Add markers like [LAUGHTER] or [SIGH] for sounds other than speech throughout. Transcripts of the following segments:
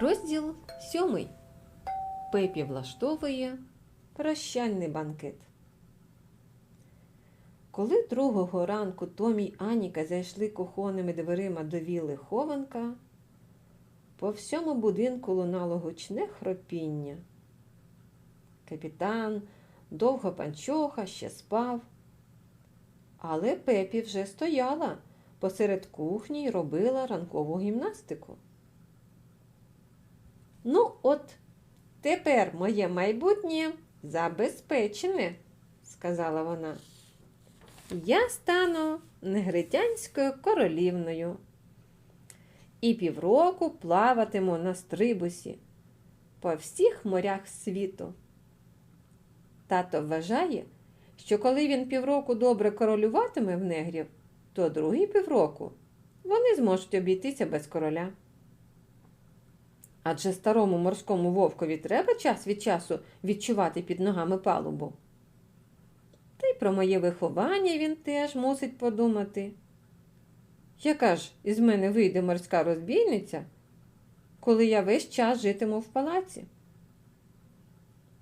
Розділ сьомий. Пепі влаштовує прощальний банкет. Коли другого ранку Томі й Аніка зайшли кухонними дверима до віли хованка, по всьому будинку лунало гучне хропіння. Капітан довго панчоха ще спав, але Пепі вже стояла посеред кухні й робила ранкову гімнастику. Ну, от тепер моє майбутнє забезпечене, сказала вона. Я стану негритянською королівною і півроку плаватиму на стрибусі по всіх морях світу. Тато вважає, що коли він півроку добре королюватиме в негрів, то другий півроку вони зможуть обійтися без короля. Адже старому морському вовкові треба час від часу відчувати під ногами палубу. Та й про моє виховання він теж мусить подумати. Яка ж із мене вийде морська розбійниця, коли я весь час житиму в палаці?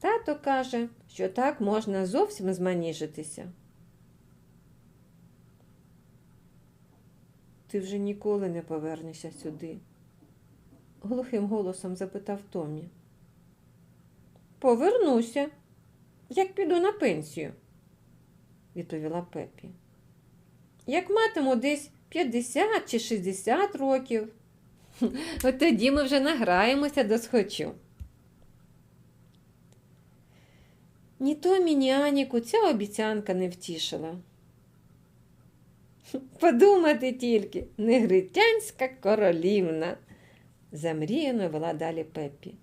Тато каже, що так можна зовсім зманіжитися. Ти вже ніколи не повернешся сюди глухим голосом запитав Томі. Повернуся, як піду на пенсію, відповіла Пепі. Як матиму десь 50 чи 60 років, [LAUGHS] от тоді ми вже награємося до схочу. Ні Томі, ні Аніку ця обіцянка не втішила. [LAUGHS] Подумати тільки, негритянська королівна замріяно вела далі Пеппі.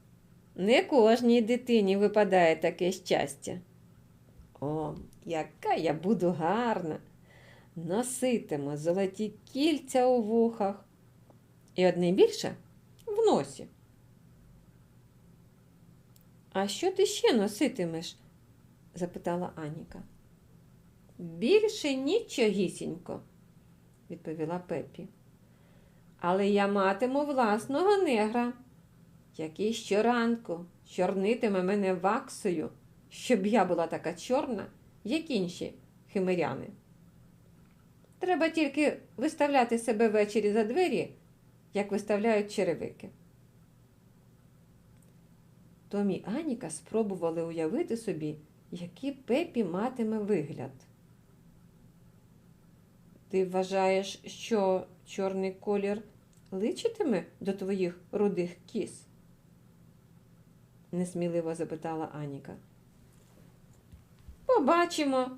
Не кожній дитині випадає таке щастя. О, яка я буду гарна! Носитиму золоті кільця у вухах і одне більше в носі. А що ти ще носитимеш? запитала Аніка. Більше нічогісінько, відповіла Пепі але я матиму власного негра, який щоранку чорнитиме мене ваксою, щоб я була така чорна, як інші химеряни. Треба тільки виставляти себе ввечері за двері, як виставляють черевики. Томі Аніка спробували уявити собі, який пепі матиме вигляд. Ти вважаєш, що чорний колір личитиме до твоїх рудих кіз? несміливо запитала Аніка. Побачимо,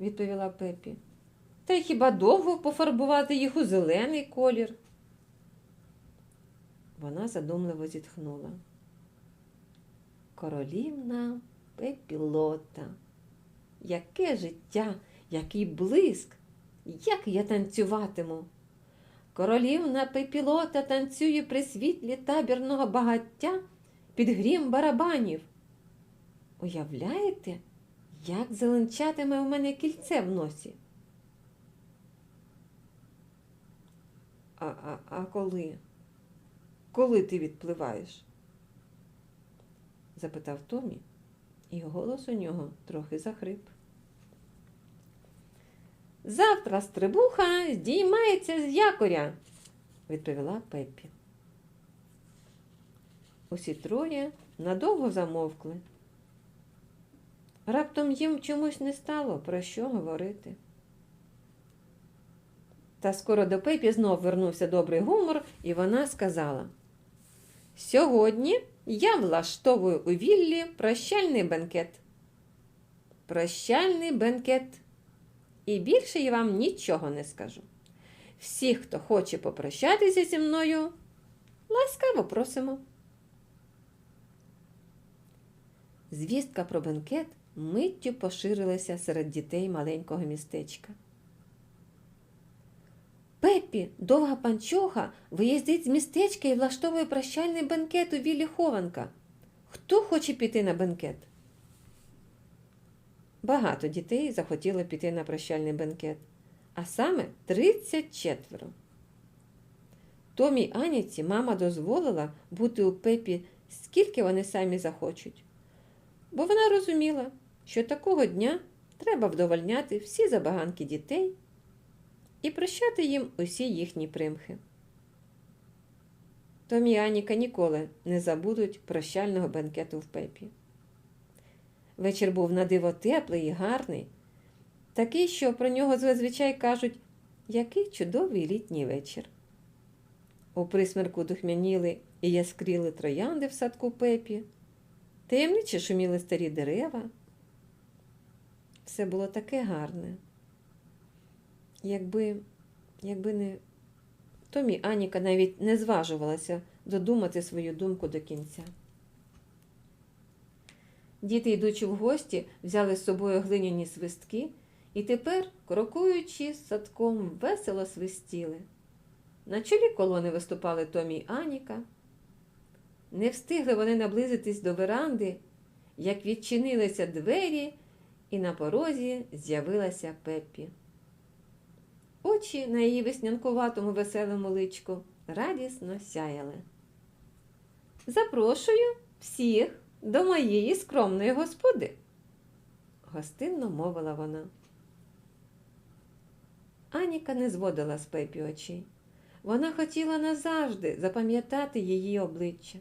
відповіла Пепі. Та й хіба довго пофарбувати їх у зелений колір? Вона задумливо зітхнула. Королівна пепілота. Яке життя, який блиск, як я танцюватиму. Королівна пепілота танцює при світлі табірного багаття під грім барабанів. Уявляєте, як зеленчатиме у мене кільце в носі? А, а, а коли? Коли ти відпливаєш? запитав Томі, і голос у нього трохи захрип. Завтра стрибуха здіймається з якоря, відповіла Пеппі. Усі троє надовго замовкли. Раптом їм чомусь не стало про що говорити. Та скоро до Пепі знов вернувся добрий гумор, і вона сказала: Сьогодні я влаштовую у віллі прощальний бенкет. Прощальний бенкет. І більше я вам нічого не скажу. Всі, хто хоче попрощатися зі мною, ласкаво просимо. Звістка про бенкет миттю поширилася серед дітей маленького містечка. Пеппі, довга панчоха, виїздить з містечка і влаштовує прощальний бенкет у віллі хованка. Хто хоче піти на бенкет? Багато дітей захотіло піти на прощальний бенкет, а саме 34. Томі Аніці мама дозволила бути у пепі, скільки вони самі захочуть. Бо вона розуміла, що такого дня треба вдовольняти всі забаганки дітей і прощати їм усі їхні примхи. Томі і Аніка ніколи не забудуть прощального бенкету в пепі. Вечір був на диво теплий і гарний, такий, що про нього зазвичай кажуть, який чудовий літній вечір. У присмерку духмяніли і яскріли троянди в садку пепі, таємниче шуміли старі дерева. Все було таке гарне. Якби, якби не Томі Аніка навіть не зважувалася додумати свою думку до кінця. Діти, йдучи в гості, взяли з собою глиняні свистки і тепер, крокуючи садком, весело свистіли. На чолі колони виступали Томі й Аніка. Не встигли вони наблизитись до веранди, як відчинилися двері, і на порозі з'явилася Пеппі. Очі на її веснянкуватому веселому личку радісно сяяли. Запрошую всіх до моєї скромної господи, гостинно мовила вона. Аніка не зводила з Пепі очей. Вона хотіла назавжди запам'ятати її обличчя.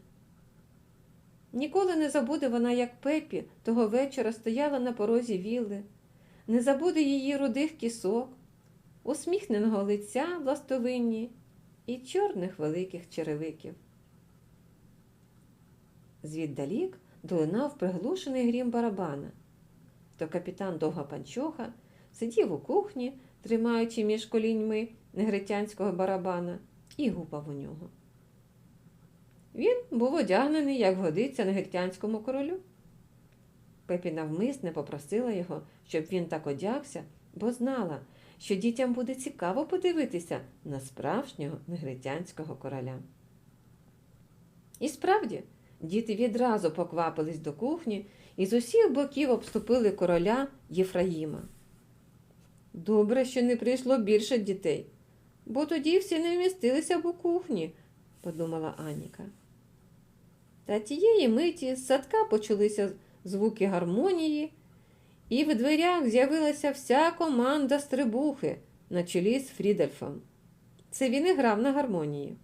Ніколи не забуде вона, як Пепі того вечора стояла на порозі вілли, не забуде її рудих кісок, усміхненого лиця властовинні і чорних великих черевиків. Звіддалік долинав приглушений грім барабана. То капітан Довга Панчоха сидів у кухні, тримаючи між коліньми негритянського барабана, і гупав у нього. Він був одягнений, як годиться негритянському королю. Пепі навмисне попросила його, щоб він так одягся, бо знала, що дітям буде цікаво подивитися на справжнього негритянського короля. І справді, діти відразу поквапились до кухні і з усіх боків обступили короля Єфраїма. Добре, що не прийшло більше дітей, бо тоді всі не вмістилися б у кухні, подумала Аніка. Та тієї миті з садка почалися звуки гармонії, і в дверях з'явилася вся команда стрибухи на чолі з Фрідельфом. Це він і грав на гармонії.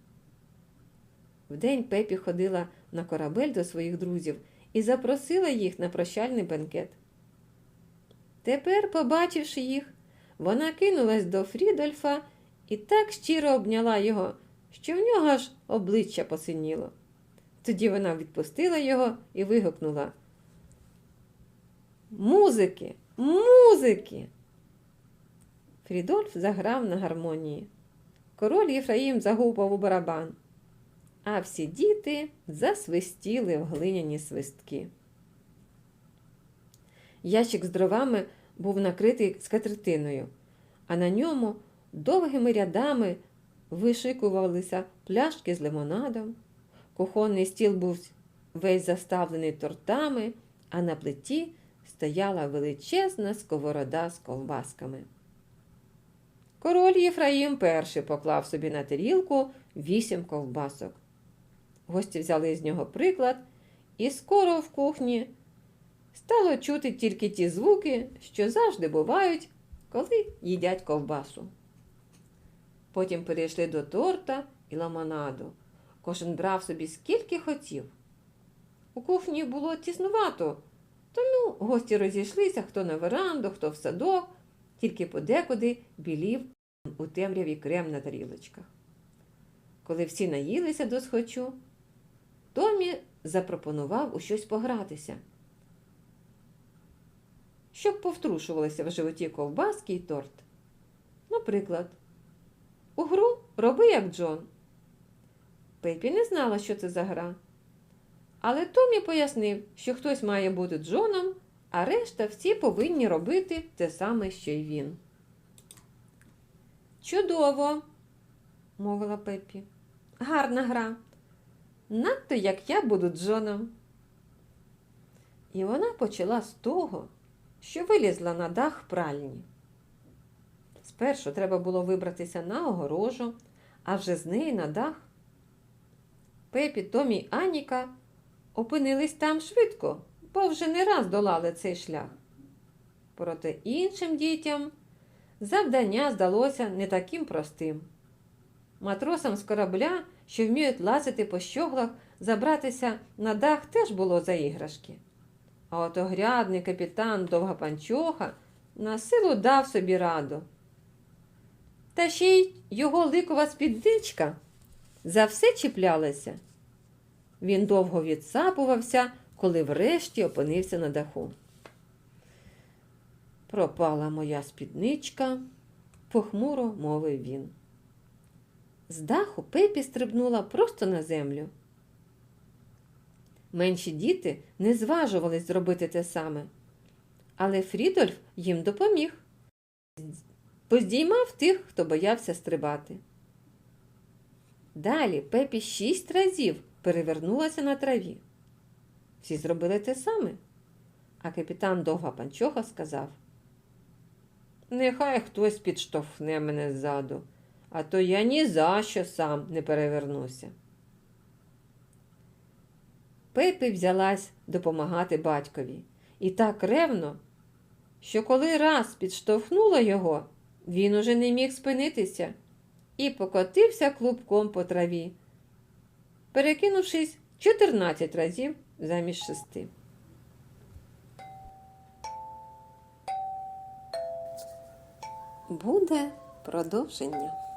Вдень Пепі ходила на корабель до своїх друзів і запросила їх на прощальний бенкет. Тепер, побачивши їх, вона кинулась до Фрідольфа і так щиро обняла його, що в нього аж обличчя посиніло. Тоді вона відпустила його і вигукнула Музики, музики. Фрідольф заграв на гармонії. Король Єфраїм загупав у барабан, а всі діти засвистіли в глиняні свистки. Ящик з дровами був накритий скатертиною, а на ньому довгими рядами вишикувалися пляшки з лимонадом. Кухонний стіл був весь заставлений тортами, а на плиті стояла величезна сковорода з ковбасками. Король Єфраїм перший поклав собі на тарілку вісім ковбасок. Гості взяли з нього приклад, і скоро в кухні стало чути тільки ті звуки, що завжди бувають, коли їдять ковбасу. Потім перейшли до торта і ламонаду. Кожен брав собі скільки хотів. У кухні було тіснувато, тому гості розійшлися хто на веранду, хто в садок, тільки подекуди білів у темряві крем на тарілочках. Коли всі наїлися до схочу, Томі запропонував у щось погратися, щоб повтрушувалися в животі ковбаски й торт. Наприклад, у гру роби як Джон. Пепі не знала, що це за гра. Але Томі пояснив, що хтось має бути Джоном, а решта всі повинні робити те саме, що й він. Чудово, мовила Пеппі. Гарна гра. Надто як я буду Джоном. І вона почала з того, що вилізла на дах пральні. Спершу треба було вибратися на огорожу, а вже з неї на дах Пепі, Томі й Аніка опинились там швидко, бо вже не раз долали цей шлях. Проте іншим дітям завдання здалося не таким простим. Матросам з корабля, що вміють лазити по щоглах, забратися на дах теж було за іграшки. А от огрядний капітан Довга Панчоха на силу дав собі раду. Та ще й його ликова спідничка за все чіплялася. Він довго відсапувався, коли врешті опинився на даху. Пропала моя спідничка, похмуро мовив він. З даху Пепі стрибнула просто на землю. Менші діти не зважувались зробити те саме, але Фрідольф їм допоміг, поздіймав тих, хто боявся стрибати. Далі Пепі шість разів перевернулася на траві. Всі зробили те саме, а капітан Довга Панчоха сказав Нехай хтось підштовхне мене ззаду, а то я ні за що сам не перевернуся. Пепі взялась допомагати батькові і так ревно, що коли раз підштовхнула його, він уже не міг спинитися і покотився клубком по траві, перекинувшись 14 разів замість шести. Буде продовження.